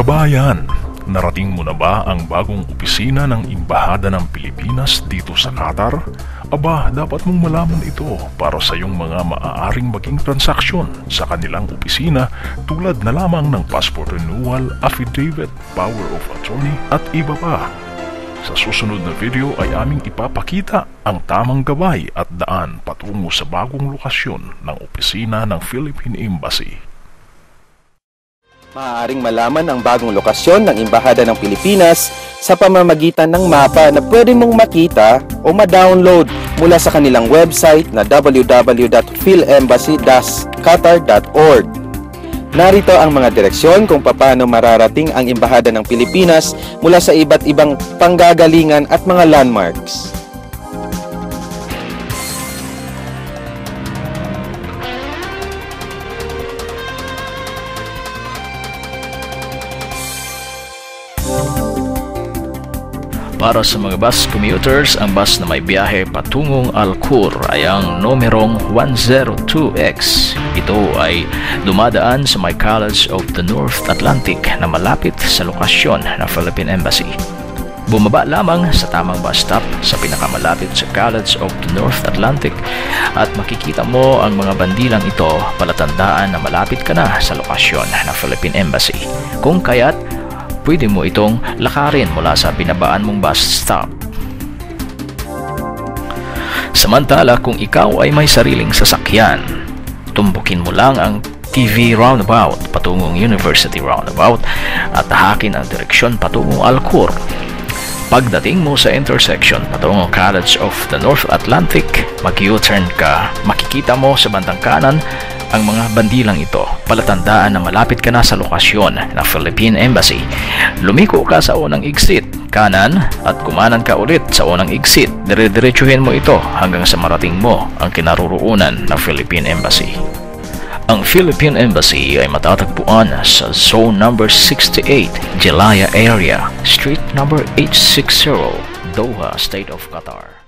Kabayan, narating mo na ba ang bagong opisina ng Imbahada ng Pilipinas dito sa Qatar? Aba, dapat mong malaman ito para sa iyong mga maaaring maging transaksyon sa kanilang opisina tulad na lamang ng passport renewal, affidavit, power of attorney at iba pa. Sa susunod na video ay aming ipapakita ang tamang gabay at daan patungo sa bagong lokasyon ng opisina ng Philippine Embassy. Maaaring malaman ang bagong lokasyon ng Embahada ng Pilipinas sa pamamagitan ng mapa na pwede mong makita o ma-download mula sa kanilang website na www.philembassy-qatar.org. Narito ang mga direksyon kung paano mararating ang Embahada ng Pilipinas mula sa iba't ibang panggagalingan at mga landmarks. Para sa mga bus commuters, ang bus na may biyahe patungong Alcur ay ang numerong 102X. Ito ay dumadaan sa may College of the North Atlantic na malapit sa lokasyon ng Philippine Embassy. Bumaba lamang sa tamang bus stop sa pinakamalapit sa College of the North Atlantic at makikita mo ang mga bandilang ito palatandaan na malapit ka na sa lokasyon ng Philippine Embassy. Kung kaya't pwede mo itong lakarin mula sa binabaan mong bus stop. Samantala kung ikaw ay may sariling sasakyan, tumbukin mo lang ang TV roundabout patungong University roundabout at tahakin ang direksyon patungong Alcor. Pagdating mo sa intersection patungong College of the North Atlantic, mag-U-turn ka. Makikita mo sa bandang kanan ang mga bandilang ito. Palatandaan na malapit ka na sa lokasyon ng Philippine Embassy. Lumiko ka sa unang exit, kanan at kumanan ka ulit sa unang exit. Dire-diretsuhin mo ito hanggang sa marating mo ang kinaroroonan ng Philippine Embassy. Ang Philippine Embassy ay matatagpuan sa Zone Number 68, Jelaya Area, Street Number 860, Doha, State of Qatar.